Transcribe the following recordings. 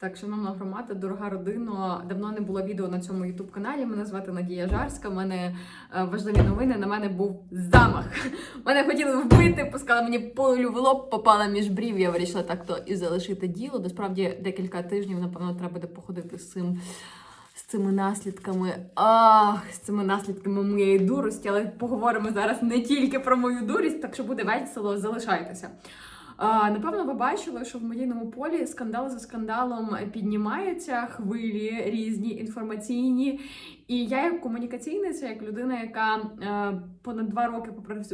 Так, шановна громада, дорога родина. Давно не було відео на цьому ютуб каналі. Мене звати Надія Жарська. У мене е, важливі новини. На мене був замах. Мене хотіли вбити, пускали мені полю в лоб, попала між брів. Я вирішила так то і залишити діло. Насправді декілька тижнів, напевно, треба буде походити з цим. З цими наслідками, ах, з цими наслідками моєї дурості, але поговоримо зараз не тільки про мою дурість, так що буде весело, залишайтеся. Напевно, ви бачили, що в медійному полі скандал за скандалом піднімаються хвилі різні інформаційні. І я, як комунікаційниця, як людина, яка е, понад два роки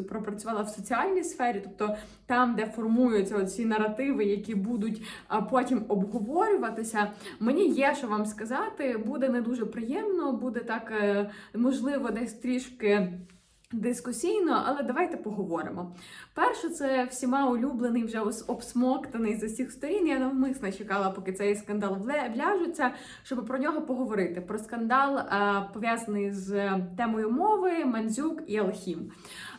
пропрацювала в соціальній сфері, тобто там, де формуються ці наративи, які будуть потім обговорюватися, мені є що вам сказати. Буде не дуже приємно, буде так е, можливо, десь трішки. Дискусійно, але давайте поговоримо. Перше, це всіма улюблений, вже обсмоктаний з усіх сторін. Я навмисно чекала, поки цей скандал вляжеться, щоб про нього поговорити. Про скандал, е, пов'язаний з темою мови, Мандзюк і Алхім.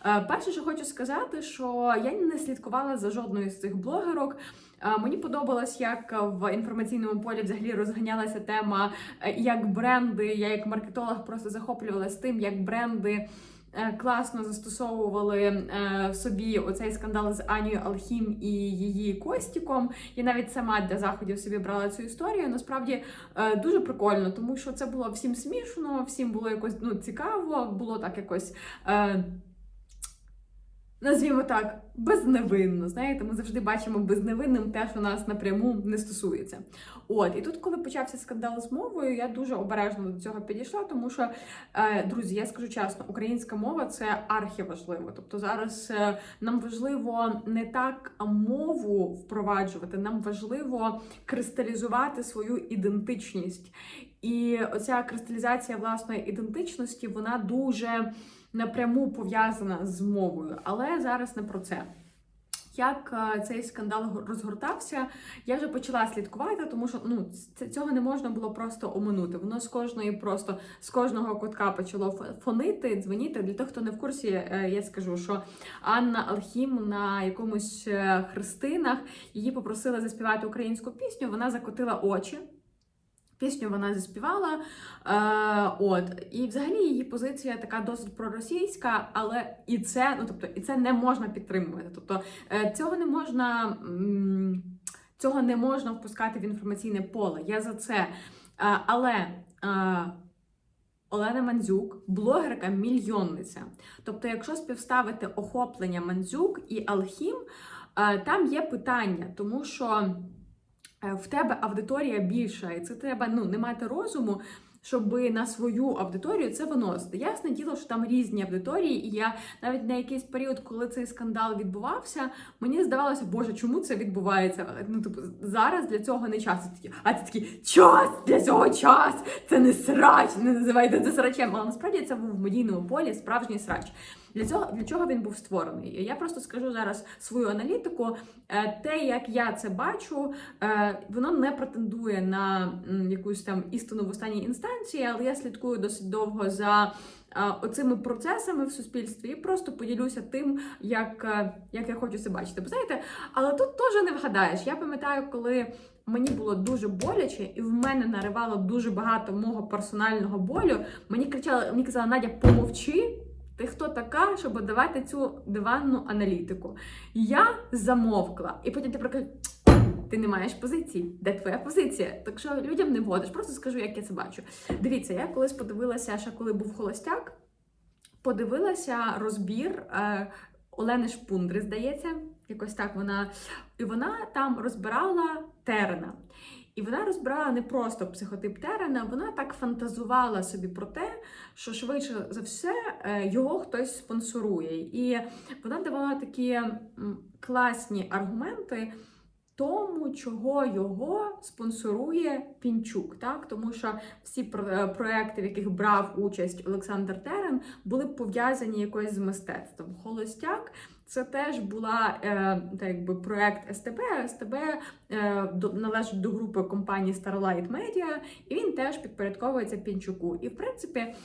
Е, Перше, що хочу сказати, що я не слідкувала за жодною з цих блогерок. Е, Мені подобалось, як в інформаційному полі взагалі розганялася тема, як бренди. Я як маркетолог просто захоплювалася тим, як бренди. Е, Класно застосовували е, собі оцей скандал з Анією Алхім і її Костіком. Я навіть сама для заходів собі брала цю історію. Насправді е, дуже прикольно, тому що це було всім смішно, всім було якось ну, цікаво, було так якось. Назвімо так, безневинно. Знаєте, ми завжди бачимо безневинним те, що нас напряму не стосується. От і тут, коли почався скандал з мовою, я дуже обережно до цього підійшла, тому що, е, друзі, я скажу чесно, українська мова це архіважливо. Тобто зараз е, нам важливо не так мову впроваджувати, нам важливо кристалізувати свою ідентичність. І оця кристалізація власної ідентичності, вона дуже напряму пов'язана з мовою, але зараз не про це. Як е, цей скандал розгортався, я вже почала слідкувати, тому що ну цього не можна було просто оминути. Воно з кожної просто з кожного кутка почало фонити, дзвоніти. Для тих, хто не в курсі, е, я скажу, що Анна Алхім на якомусь е, хрестинах її попросила заспівати українську пісню. Вона закотила очі. Пісню вона заспівала, е, от і взагалі її позиція така досить проросійська, але і це, ну тобто, і це не можна підтримувати. Тобто е, цього не можна цього не можна впускати в інформаційне поле. Я за це. Е, але е, Олена Мандзюк, блогерка мільйонниця. Тобто, якщо співставити охоплення Мандзюк і Алхім, е, там є питання, тому що в тебе аудиторія більша, і це треба ну, не мати розуму, щоб на свою аудиторію це виносити. Ясне діло, що там різні аудиторії, і я навіть на якийсь період, коли цей скандал відбувався, мені здавалося, боже, чому це відбувається? Ну, типу, зараз для цього не час. А це такий час для цього час. Це не срач, не називайте це срачем. Але насправді це був в медійному полі справжній срач. Для цього для чого він був створений? Я просто скажу зараз свою аналітику. Е, Те, як я це бачу, е, воно не претендує на якусь там істину в останній інстанції, але я слідкую досить довго за оцими процесами в суспільстві і просто поділюся тим, як, е, як я хочу це бачити. Бо знаєте, але тут теж не вгадаєш. Я пам'ятаю, коли. Мені було дуже боляче, і в мене наривало дуже багато мого персонального болю. Мені кричали, мені казала Надя, помовчи. Ти хто така, щоб давати цю диванну аналітику? Я замовкла, і потім ти прокажеш, ти не маєш позиції. Де твоя позиція? Так що людям не вгодиш. Просто скажу, як я це бачу. Дивіться, я колись подивилася, ще коли був холостяк, подивилася розбір е, Олени Шпундри, здається, якось так вона. І вона там розбирала терена. І вона розбирала не просто психотип терена, вона так фантазувала собі про те, що швидше за все е, його хтось спонсорує. І вона давала такі класні аргументи тому, чого його спонсорує Пінчук. Так? Тому що всі е, проекти, в яких брав участь Олександр Терен, були пов'язані якось з мистецтвом. Холостяк. Це теж була е, так якби проект СТБ. СТБ е, належить до групи компанії Starlight Media, і він теж підпорядковується Пінчуку. І в принципі,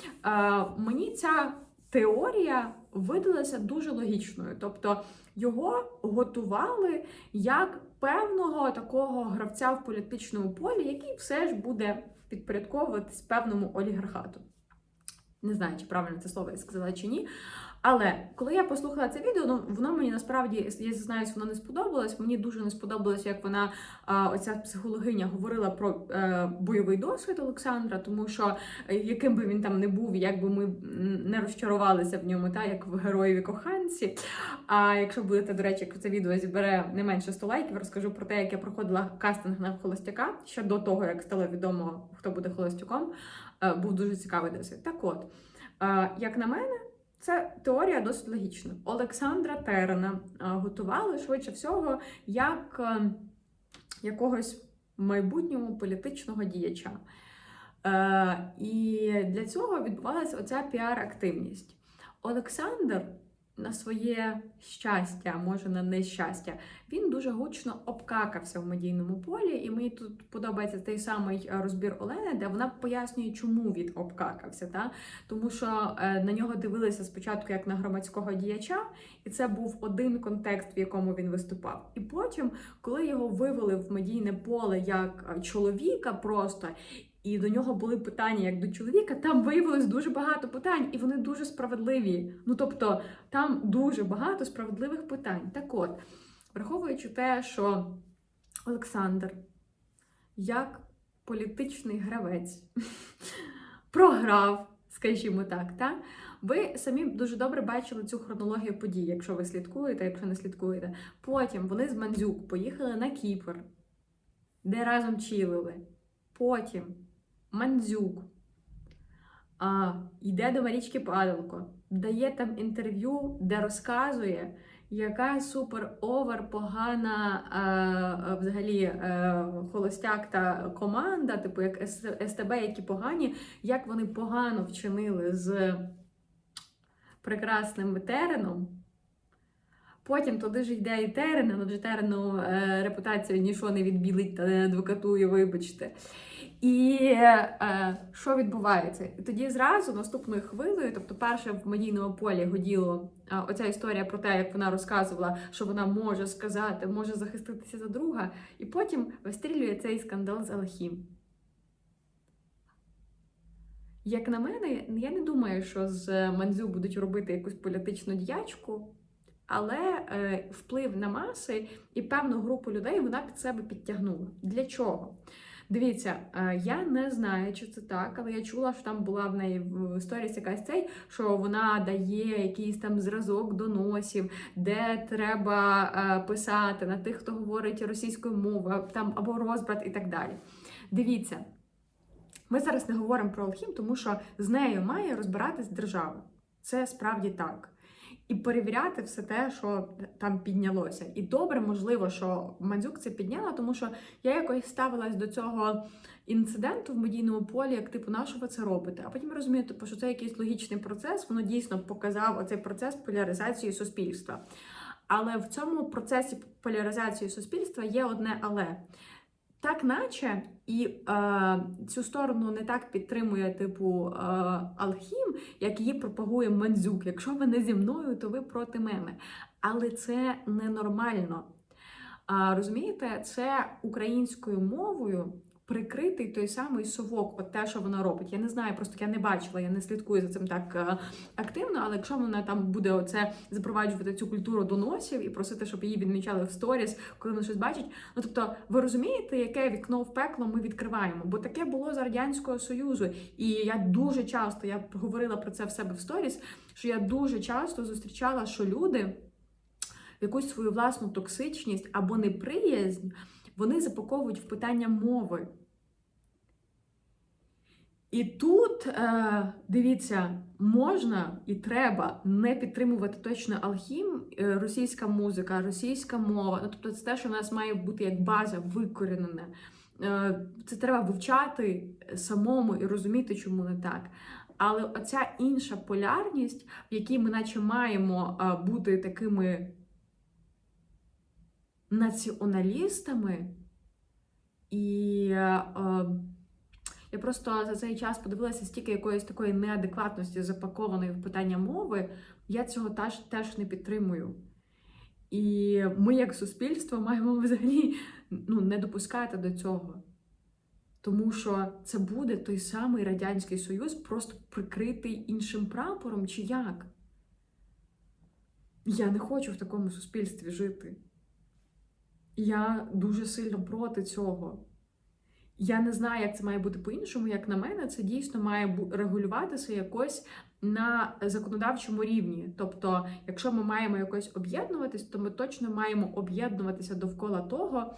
мені ця теорія видалася дуже логічною. Тобто його готували як певного такого гравця в політичному полі, який все ж буде підпорядковуватись певному олігархату. Не знаю, чи правильно це слово я сказала чи ні. Але коли я послухала це відео, ну воно мені насправді я зізнаюсь, воно не сподобалось. Мені дуже не сподобалось, як вона оця психологиня говорила про е, бойовий досвід Олександра, тому що е, яким би він там не був, як би ми не розчарувалися в ньому, та як в героєві коханці. А якщо будете, до речі, це відео зібере не менше 100 лайків, розкажу про те, як я проходила кастинг на холостяка ще до того, як стало відомо, хто буде холостяком. Е, був дуже цікавий досвід. Так от, як на мене. Це теорія досить логічна. Олександра Терена готували швидше всього як е, якогось майбутнього політичного діяча. Е, і для цього відбувалася оця піар-активність. Олександр на своє щастя, може на нещастя, він дуже гучно обкакався в медійному полі, і мені тут подобається той самий е, розбір Олени, де вона пояснює, чому він обкакався. Та? Тому що е, на нього дивилися спочатку як на громадського діяча, і це був один контекст, в якому він виступав. І потім, коли його вивели в медійне поле як е, чоловіка, просто. І до нього були питання як до чоловіка. Там виявилось дуже багато питань, і вони дуже справедливі. Ну тобто, там дуже багато справедливих питань. Так от, враховуючи те, що Олександр, як політичний гравець, програв, скажімо так, та? ви самі дуже добре бачили цю хронологію подій, якщо ви слідкуєте, якщо не слідкуєте. Потім вони з Мандзюк поїхали на Кіпр, де разом чилили. Потім Мандзюк а, йде до Марічки Падалко, дає там інтерв'ю, де розказує, яка супер-овер погана а, а, взагалі а, холостяк та команда, типу як СТБ, які погані, як вони погано вчинили з прекрасним Тереном. Потім туди ж йде і Терен, але вже Терену е, репутацію нічого не відбілить та не адвокатує, вибачте. І е, що відбувається? І тоді зразу наступною хвилею, тобто, перше в медійному полі годіло е, оця історія про те, як вона розказувала, що вона може сказати, може захиститися за друга, і потім вистрілює цей скандал з Алхім. Як на мене, я не думаю, що з Мандзю будуть робити якусь політичну діячку. Але е, вплив на маси і певну групу людей вона під себе підтягнула. Для чого? Дивіться, е, я не знаю, чи це так, але я чула, що там була в неї в сторіс якась цей, що вона дає якийсь там зразок доносів, де треба е, писати на тих, хто говорить російською мовою, там або розбрат і так далі. Дивіться, ми зараз не говоримо про Алхім, тому що з нею має розбиратись держава. Це справді так і перевіряти все те, що там піднялося. І добре, можливо, що Мандзюк це підняла, тому що я якось ставилась до цього інциденту в медійному полі, як типу, на що ви це робите? А потім розумію, типу, що це якийсь логічний процес, воно дійсно показав оцей процес поляризації суспільства. Але в цьому процесі поляризації суспільства є одне але. Так, наче і е, цю сторону не так підтримує, типу, е, Алхім, як її пропагує Мандзюк. Якщо ви не зі мною, то ви проти мене. Але це ненормально. А, Розумієте, це українською мовою прикритий той самий совок, от те, що вона робить. Я не знаю, просто я не бачила, я не слідкую за цим так е, активно. Але якщо вона там буде оце запроваджувати цю культуру доносів і просити, щоб її відмічали в сторіс, коли вона щось бачить. Ну тобто, ви розумієте, яке вікно в пекло ми відкриваємо? Бо таке було за радянського союзу, і я дуже часто я говорила про це в себе в сторіс. Що я дуже часто зустрічала, що люди якусь свою власну токсичність або неприязнь вони запаковують в питання мови. І тут, е, дивіться, можна і треба не підтримувати точно алхім, е, російська музика, російська мова. Ну, тобто, це те, що в нас має бути як база викорінена. Е, це треба вивчати самому і розуміти, чому не так. Але оця інша полярність, в якій ми наче маємо бути такими націоналістами, і е, я просто за цей час подивилася стільки якоїсь такої неадекватності запакованої в питання мови, я цього теж, теж не підтримую. І ми, як суспільство, маємо взагалі ну, не допускати до цього. Тому що це буде той самий Радянський Союз, просто прикритий іншим прапором, чи як? Я не хочу в такому суспільстві жити. Я дуже сильно проти цього. Я не знаю, як це має бути по-іншому. Як на мене, це дійсно має регулюватися якось на законодавчому рівні. Тобто, якщо ми маємо якось об'єднуватись, то ми точно маємо об'єднуватися довкола того,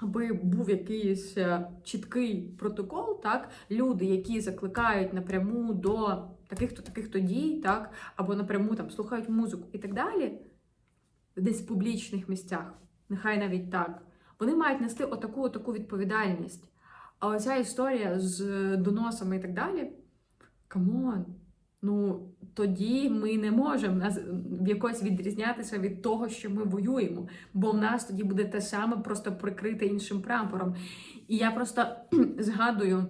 аби був якийсь е, чіткий протокол, так люди, які закликають напряму до таких-то таких-то дій, так або напряму там слухають музику і так далі, десь в публічних місцях, нехай навіть так, вони мають нести отаку отаку відповідальність. А оця історія з доносами і так далі, камон. Ну, тоді ми не можемо нас якось відрізнятися від того, що ми воюємо, бо в нас тоді буде те саме, просто прикрите іншим прапором. І я просто згадую,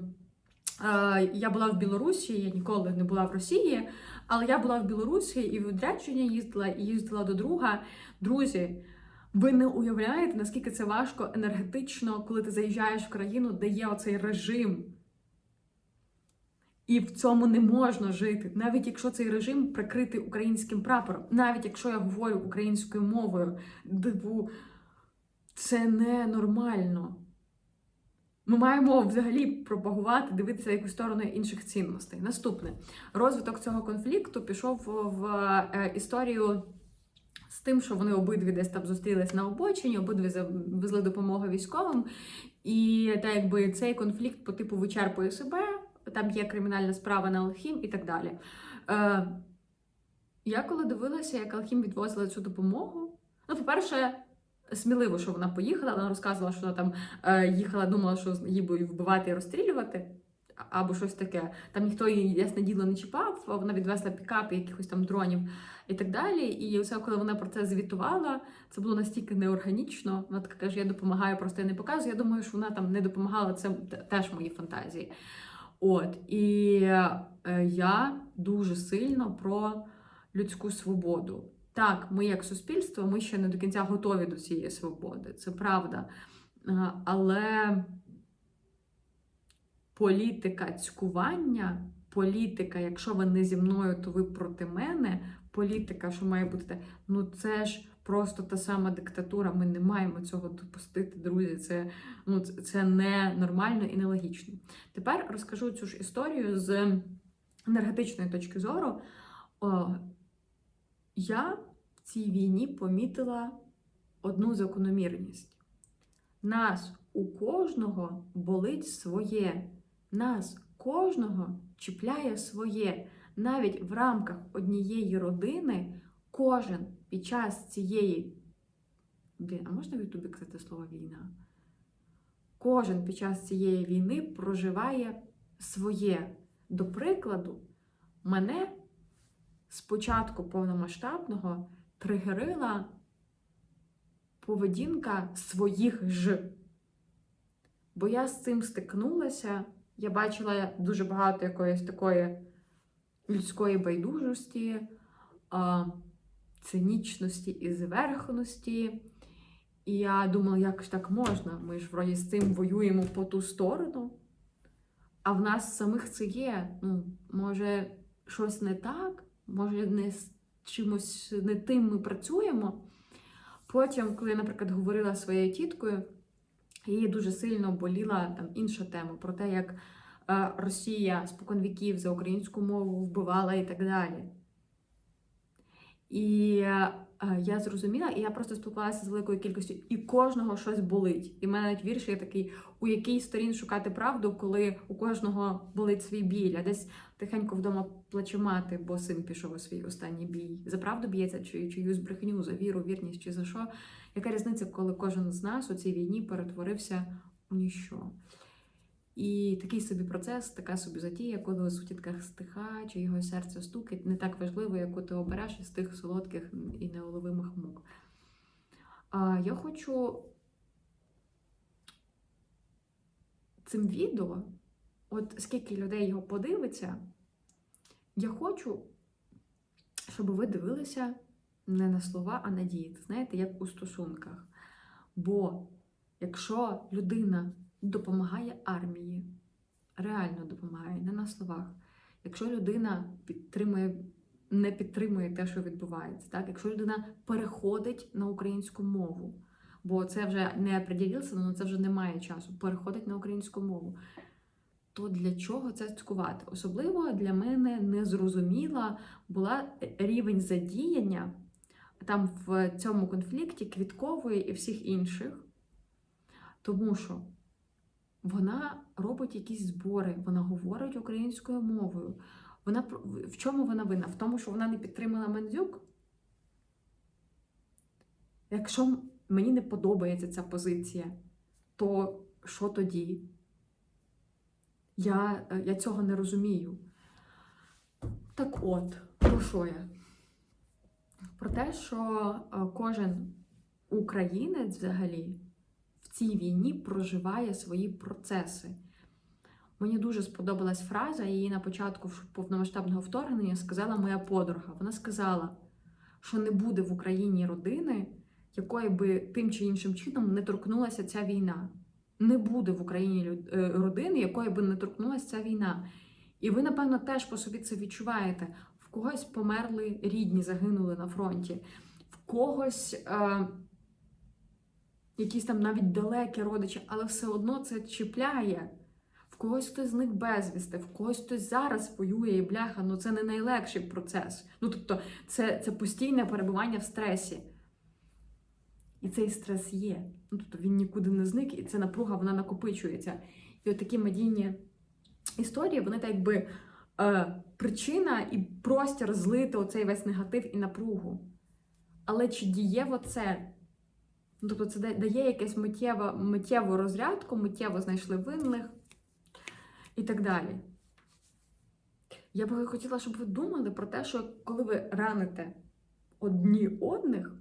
е, я була в Білорусі, я ніколи не була в Росії, але я була в Білорусі і в відрядження їздила, і їздила до друга. Друзі, ви не уявляєте, наскільки це важко енергетично, коли ти заїжджаєш в країну, де є оцей режим. І в цьому не можна жити, навіть якщо цей режим прикритий українським прапором, навіть якщо я говорю українською мовою, диву, це не нормально. Ми маємо взагалі пропагувати, дивитися якусь сторону інших цінностей. Наступне розвиток цього конфлікту пішов в е, історію з тим, що вони обидві десь там зустрілись на обочині, обидві завезли допомогу військовим. І так якби цей конфлікт по типу вичерпує себе, там є кримінальна справа на Алхім і так далі. Е, я коли дивилася, як Алхім відвозила цю допомогу, ну, по-перше, сміливо, що вона поїхала, вона розказувала, що вона там е, їхала, думала, що її будуть вбивати і розстрілювати. Або щось таке. Там ніхто її, ясне діло, не чіпав, вона відвезла пікап, якихось там дронів і так далі. І все, коли вона про це звітувала, це було настільки неорганічно. Вона така каже: я допомагаю, просто я не показую. Я думаю, що вона там не допомагала, це теж мої фантазії. От і е, я дуже сильно про людську свободу. Так, ми як суспільство, ми ще не до кінця готові до цієї свободи, це правда. Е, Але політика цькування, політика, якщо ви не зі мною, то ви проти мене. Політика, що має бути, ну це ж просто та сама диктатура. Ми не маємо цього допустити, друзі. Це, ну, це- не нормально і нелогічно. Тепер розкажу цю ж історію з енергетичної точки зору. О, я в цій війні помітила одну закономірність. Нас у кожного болить своє. Нас кожного чіпляє своє. Навіть в рамках однієї родини кожен під час цієї. Блін, а можна в Ютубі казати слово війна? Кожен під час цієї війни проживає своє. До прикладу, мене з початку повномасштабного тригерила поведінка своїх ж. Бо я з цим стикнулася, я бачила дуже багато якоїсь такої людської байдужості, цинічності і зверхності. І я думала, як ж так можна? Ми ж вроді з цим воюємо по ту сторону. А в нас самих це є. Ну, може, щось не так, може, не з чимось не тим ми працюємо. Потім, коли я, наприклад, говорила своєю тіткою, її дуже сильно боліла там інша тема про те, як е, Росія споконвіків за українську мову вбивала і так далі. І е, я зрозуміла, і я просто спілкувалася з великою кількістю, і кожного щось болить. І в мене навіть вірш є такий, у якій сторін шукати правду, коли у кожного болить свій біль, а десь тихенько вдома плаче мати, бо син пішов у свій останній бій. За правду б'ється, чи чиюсь брехню, за віру, вірність, чи за що. Яка різниця, коли кожен з нас у цій війні перетворився у ніщо? І такий собі процес, така собі затія, коли у сутітках стиха, чи його серце стукить, не так важливо, яку ти обереш із тих солодких і неуловимих мук. А я хочу цим відео, от скільки людей його подивиться, я хочу, щоб ви дивилися не на слова, а на дії. Знаєте, як у стосунках. Бо якщо людина допомагає армії, реально допомагає, не на словах. Якщо людина підтримує, не підтримує те, що відбувається, так? якщо людина переходить на українську мову, бо це вже не приділився, але це вже немає часу, переходить на українську мову, то для чого це цькувати? Особливо для мене незрозуміла була рівень задіяння там в цьому конфлікті квіткової і всіх інших, тому що вона робить якісь збори, вона говорить українською мовою. Вона в чому вона винна? В тому, що вона не підтримала Мандзюк? Якщо мені не подобається ця позиція, то що тоді? Я, е, я цього не розумію. Так от, про що я? Про те, що е, кожен українець взагалі цій війні проживає свої процеси. Мені дуже сподобалась фраза, її на початку повномасштабного вторгнення сказала моя подруга. Вона сказала, що не буде в Україні родини, якої би тим чи іншим чином не торкнулася ця війна. Не буде в Україні е, родини, якої би не торкнулася ця війна. І ви, напевно, теж по собі це відчуваєте. В когось померли рідні, загинули на фронті, в когось е, якісь там навіть далекі родичі, але все одно це чіпляє. В когось хтось зник безвісти, в когось хтось зараз воює і бляха, ну це не найлегший процес. Ну тобто, це, це постійне перебування в стресі. І цей стрес є. Ну, тобто він нікуди не зник, і ця напруга вона накопичується. І от такі медійні історії, вони так якби е, причина і простір злити оцей весь негатив і напругу. Але чи дієво це? Ну, тобто це дає якесь миттєво, миттєву розрядку, миттєво знайшли винних і так далі. Я би хотіла, щоб ви думали про те, що коли ви раните одні одних,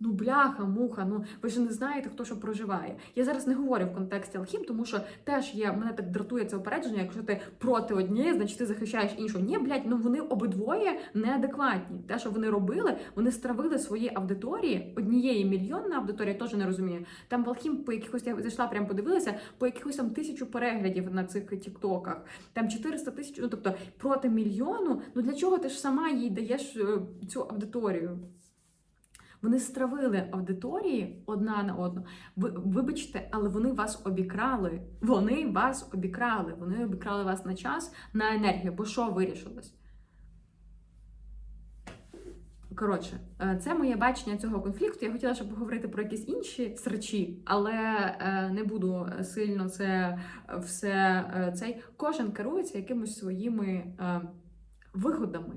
ну бляха, муха, ну ви ж не знаєте, хто що проживає. Я зараз не говорю в контексті алхім, тому що теж є, мене так дратує це опередження, якщо ти проти однієї, значить ти захищаєш іншу. Ні, блядь, ну вони обидвоє неадекватні. Те, що вони робили, вони стравили свої аудиторії, однієї мільйонна аудиторія теж не розуміє. Там в алхім по якихось я зайшла, прям подивилася, по якихось там тисячу переглядів на цих тіктоках, там 400 тисяч, ну тобто проти мільйону. Ну для чого ти ж сама їй даєш е, цю аудиторію? Вони стравили аудиторії одна на одну. Ви, вибачте, але вони вас обікрали. Вони вас обікрали. Вони обікрали вас на час, на енергію. Бо що вирішилось? Коротше, е, це моє бачення цього конфлікту. Я хотіла, щоб поговорити про якісь інші срачі, але е, не буду сильно це все е, цей. Кожен керується якимось своїми вигодами.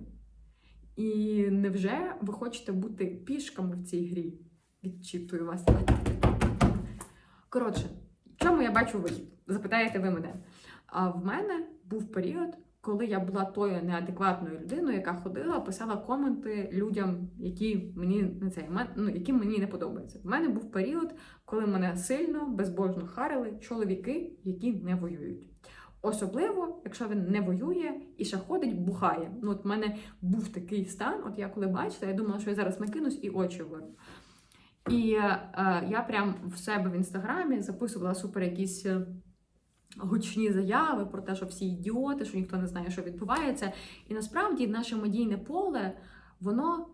І невже ви хочете бути пішками в цій грі? Відчитую вас. Коротше, в чому я бачу вихід? Запитаєте ви мене. А в мене був період, коли я була тою неадекватною людиною, яка ходила, писала коменти людям, які мені не цей, ну, які мені не подобаються. В мене був період, коли мене сильно, безбожно харили чоловіки, які не воюють. Особливо, якщо він не воює і ще ходить, бухає. Ну, от в мене був такий стан, от я коли бачила, я думала, що я зараз накинусь і очі вирву. І е, я прям в себе в інстаграмі записувала супер якісь е, гучні заяви про те, що всі ідіоти, що ніхто не знає, що відбувається. І насправді наше медійне поле, воно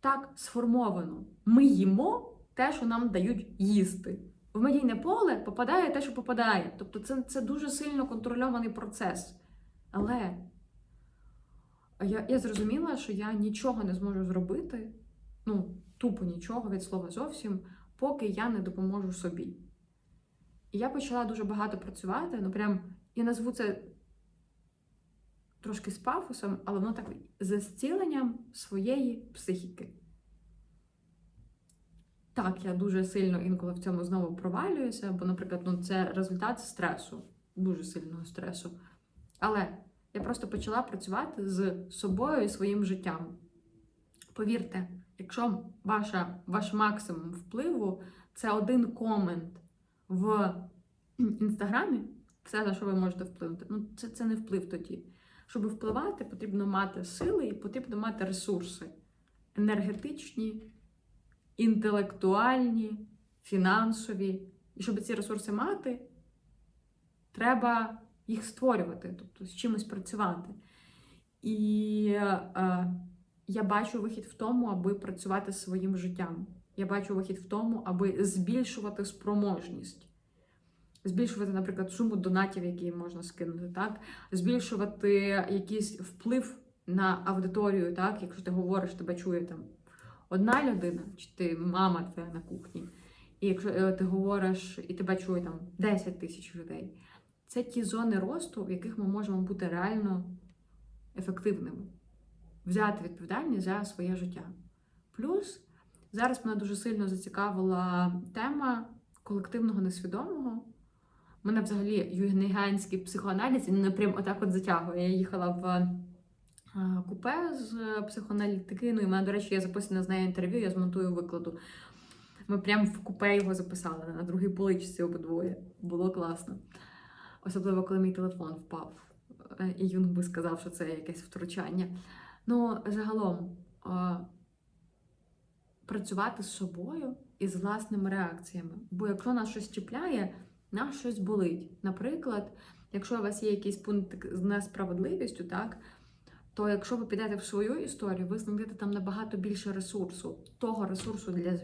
так сформовано. Ми їмо те, що нам дають їсти. В медійне поле попадає те, що попадає. Тобто це, це дуже сильно контрольований процес. Але я, я зрозуміла, що я нічого не зможу зробити, ну, тупо нічого від слова зовсім, поки я не допоможу собі. І я почала дуже багато працювати, ну прям я назву це трошки з пафосом, але воно так за зціленням своєї психіки. Так, я дуже сильно інколи в цьому знову провалююся, бо, наприклад, ну, це результат стресу, дуже сильного стресу. Але я просто почала працювати з собою і своїм життям. Повірте, якщо ваша, ваш максимум впливу це один комент в інстаграмі, все, на що ви можете вплинути, ну це, це не вплив тоді. Щоб впливати, потрібно мати сили і потрібно мати ресурси. енергетичні, інтелектуальні, фінансові. І щоб ці ресурси мати, треба їх створювати, тобто з чимось працювати. І е, я бачу вихід в тому, аби працювати своїм життям. Я бачу вихід в тому, аби збільшувати спроможність. Збільшувати, наприклад, суму донатів, які можна скинути, так? збільшувати якийсь вплив на аудиторію, так? якщо ти говориш, тебе чує там одна людина, чи ти мама твоя на кухні, і якщо е, ти говориш і тебе чує там 10 тисяч людей, це ті зони росту, в яких ми можемо бути реально ефективними, взяти відповідальність за своє життя. Плюс зараз мене дуже сильно зацікавила тема колективного несвідомого. Мене взагалі юнгіганський психоаналіз він прям отак от затягує. Я їхала в купе з психоаналітики. Ну і в мене, до речі, є записане з нею інтерв'ю, я змонтую викладу. Ми прямо в купе його записали на другій поличці обидвоє. Було класно. Особливо, коли мій телефон впав. Е, І Юнг би сказав, що це якесь втручання. Ну, загалом, е, працювати з собою і з власними реакціями. Бо якщо нас щось чіпляє, нас щось болить. Наприклад, якщо у вас є якийсь пункт з несправедливістю, так, то якщо ви підете в свою історію, ви знайдете там набагато більше ресурсу, того ресурсу для